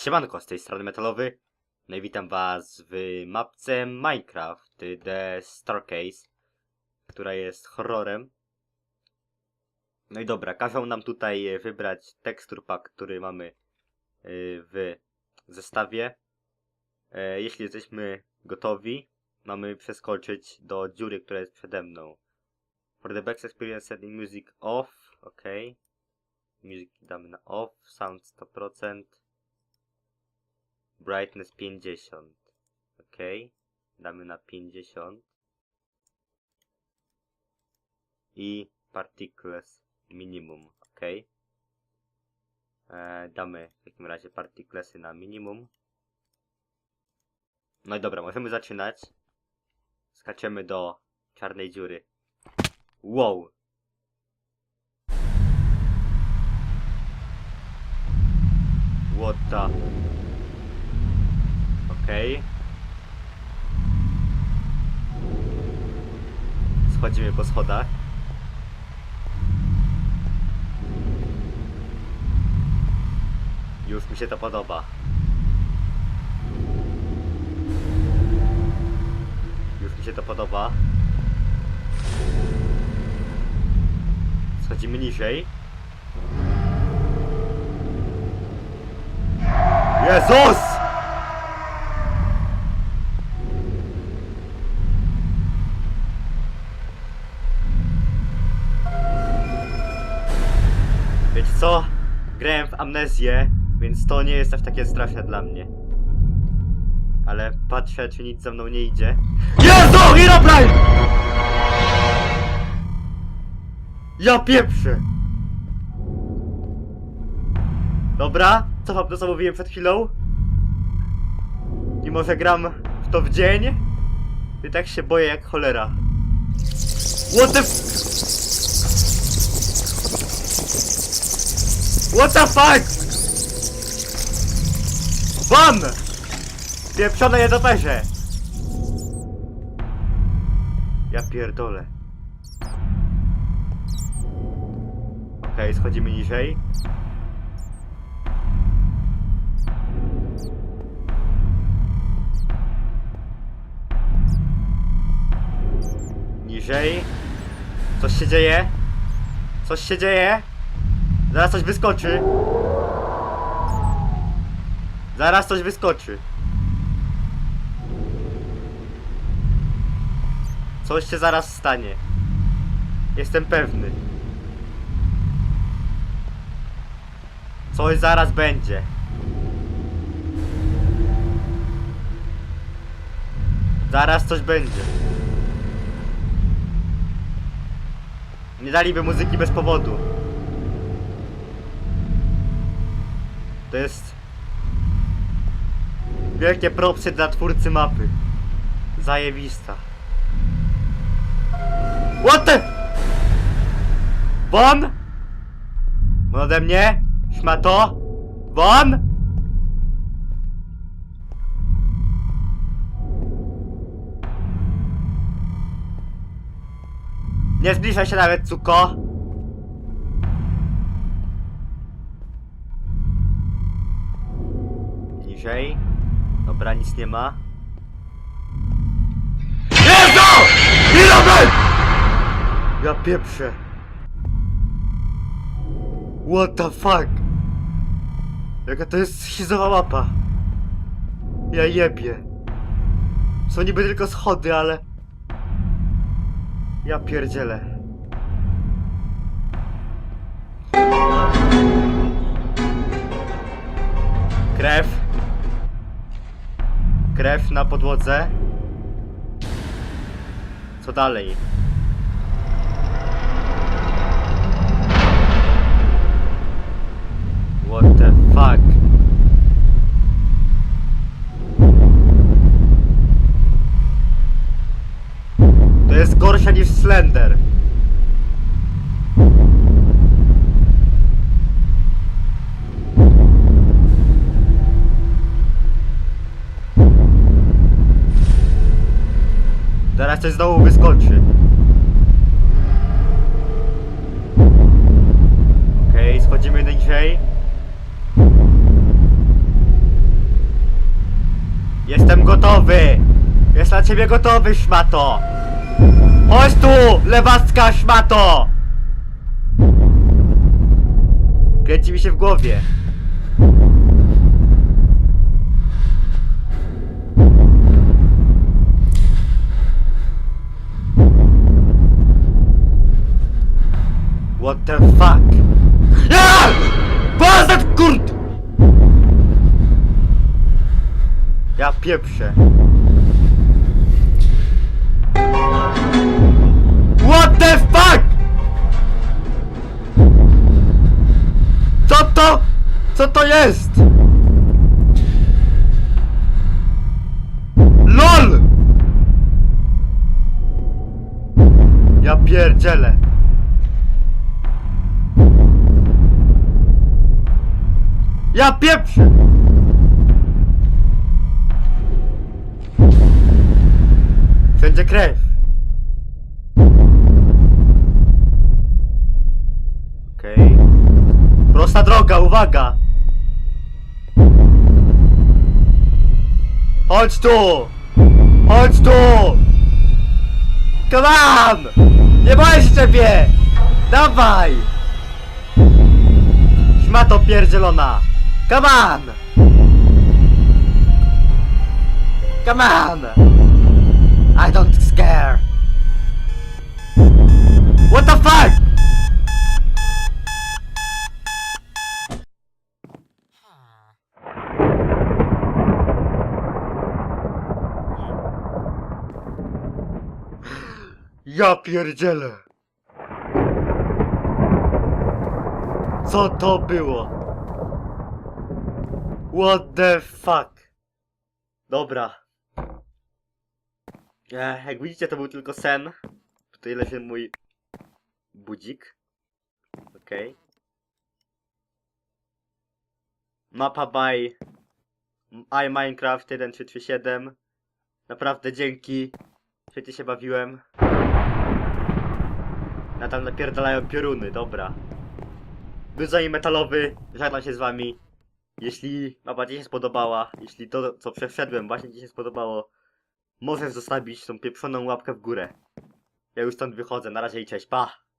Siemanko, z tej strony Metalowy. No i witam was w mapce Minecraft The Starcase, która jest horrorem. No i dobra, każą nam tutaj e, wybrać tekstur pack, który mamy e, w zestawie. E, Jeśli jesteśmy gotowi, mamy przeskoczyć do dziury, która jest przede mną. For the best experience setting music off, ok. Music damy na off, sound 100%. Brightness 50. Ok. Damy na 50. I particles minimum. Ok. E, damy w takim razie particlesy na minimum. No i dobra, możemy zaczynać. Skaczemy do czarnej dziury. Wow! What the... Okej. Schodzimy po schodach. Już mi się to podoba. Już mi się to podoba. Schodzimy niżej. Jezus! Amnezję, więc to nie jest aż takie straszne dla mnie. Ale patrzę, czy nic za mną nie idzie. Jezu! Herobrine! Ja pieprzę! Dobra, cofam to co mówiłem przed chwilą. Mimo, że gram w to w dzień, i tak się boję jak cholera. What the f- What the fuck? Ban! Pieprzone jedoperze! Ja pierdolę. Okej, schodzimy niżej. Niżej. Coś się dzieje? Coś się dzieje? Zaraz coś wyskoczy. Zaraz coś wyskoczy. Coś się zaraz stanie. Jestem pewny. Coś zaraz będzie. Zaraz coś będzie. Nie daliby muzyki bez powodu. To jest wielkie propsy dla twórcy mapy. Zajebista. What the? Bon ode mnie? Szmato? Bon? Nie zbliżaj się nawet, cuko. Niżej. Dobra, nic nie ma. Jezu! Ile Ja pieprzę. What the fuck? Jaka to jest schizowa mapa. Ja jebie. Są niby tylko schody, ale... Ja pierdzielę. Krew. Krew na podłodze. Co dalej? What the fuck? To jest gorsza niż Slender. Zaraz coś znowu wyskoczy. Okej, schodzimy niżej. Jestem gotowy! Jest na ciebie gotowy, szmato! Chodź tu, lewacka szmato! Kręci mi się w głowie. What the fuck? Ja! Bazet kurt! Ja pieprzę. What the fuck? Co to? Co to jest? LOL! Ja pierdzielę. Ja pieprzę! Wszędzie krew. Okej. Prosta droga, uwaga! Chodź tu! Chodź tu! Come on! Nie boję się ciebie! Dawaj! Szmato pierdzielona! Come on! Come on! I don't scare! What the fuck? Ja pierdzielę! Co to było? What the fuck? Dobra. E, jak widzicie, to był tylko sen. Tutaj leży mój budzik. Okej. Mapa by i Minecraft 1337. Naprawdę dzięki. Świetnie się bawiłem. Na tam napierdalają pioruny, dobra. Wyzwanie metalowy, żegnam się z wami. Jeśli mapa ci się spodobała, jeśli to co przeszedłem właśnie ci się spodobało, możesz zostawić tą pieprzoną łapkę w górę. Ja już stąd wychodzę, na razie i cześć, pa!